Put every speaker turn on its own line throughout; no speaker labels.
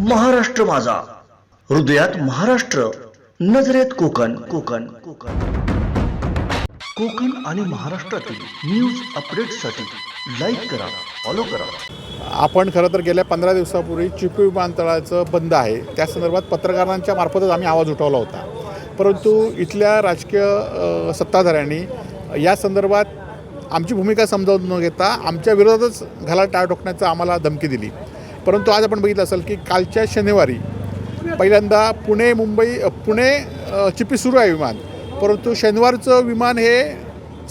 महाराष्ट्र माझा. हृदयात महाराष्ट्र नजरेत कोकण. कोकण कोकण. कोकण आणि महाराष्ट्रातील न्यूज अपडेटसाठी लाईक करा फॉलो करा.
आपण खरं तर गेल्या पंधरा दिवसापूर्वी चिपी विमानतळाचं बंद आहे. त्या संदर्भात पत्रकारांच्या मार्फतच आम्ही आवाज उठवला होता. परंतु इथल्या राजकीय सत्ताधाऱ्यांनी या संदर्भात आमची भूमिका समजावून न घेता आमच्या विरोधातच घाला टाळ ठोकण्याचं आम्हाला धमकी दिली. परंतु आज आपण बघितलं असेल की कालच्या शनिवारी पहिल्यांदा पुणे मुंबई पुणे चिपी सुरू आहे विमान. परंतु शनिवारचं विमान हे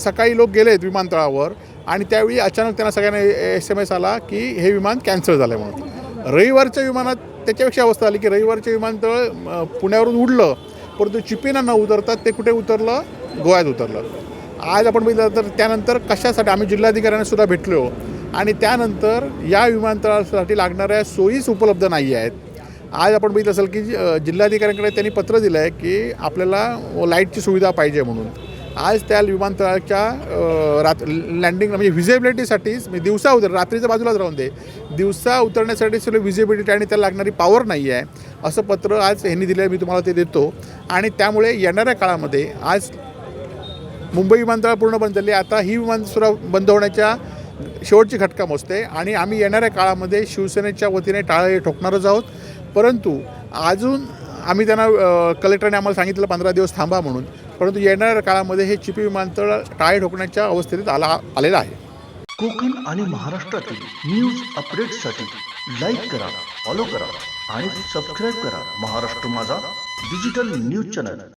सकाळी लोक गेलेत विमानतळावर आणि त्यावेळी अचानक त्यांना सगळ्यांना एस एम एस आला की हे विमान कॅन्सल झालं आहे म्हणून. रविवारच्या विमानात त्याच्यापेक्षा अवस्था आली की रविवारचं विमानतळ पुण्यावरून उडलं परंतु चिपीना न उतरतात ते कुठे उतरलं? गोव्यात उतरलं. आज आपण बघितलं तर त्यानंतर कशासाठी आम्ही जिल्हाधिकाऱ्यांना सुद्धा भेटलो. आणि त्यानंतर या विमानतळासाठी लागणाऱ्या सोयीच उपलब्ध नाही आहेत. आज आपण बघितलं असेल की जिल्हाधिकाऱ्यांकडे त्यांनी पत्र दिलं आहे की आपल्याला लाईटची सुविधा पाहिजे म्हणून. आज त्या विमानतळाच्या रात लँडिंग म्हणजे व्हिजिबिलिटीसाठीच म्हणजे दिवसा उतर रात्रीच्या बाजूलाच राहून दे. दिवसा उतरण्यासाठी सगळं व्हिजिबिलिटी आणि त्याला लागणारी पॉवर नाही आहे असं पत्र आज ह्यांनी दिलं आहे मी तुम्हाला ते देतो. आणि त्यामुळे येणाऱ्या काळामध्ये आज मुंबई विमानतळ पूर्ण बंद झाली. आता ही विमानसुद्धा बंद होण्याच्या शेवटची खटका मोजते आणि आम्ही येणाऱ्या काळामध्ये शिवसेनेच्या वतीने टाळे ठोकणारच आहोत. परंतु अजून आम्ही त्यांना कलेक्टरने आम्हाला सांगितलं पंधरा दिवस थांबा म्हणून. परंतु येणाऱ्या काळामध्ये हे चिपी विमानतळ टाळे ठोकण्याच्या अवस्थेत आला आलेलं आहे.
कोकण आणि महाराष्ट्रातील न्यूज अपडेटसाठी लाईक करा फॉलो करा आणि सबस्क्राईब करा महाराष्ट्र माझा डिजिटल न्यूज चॅनल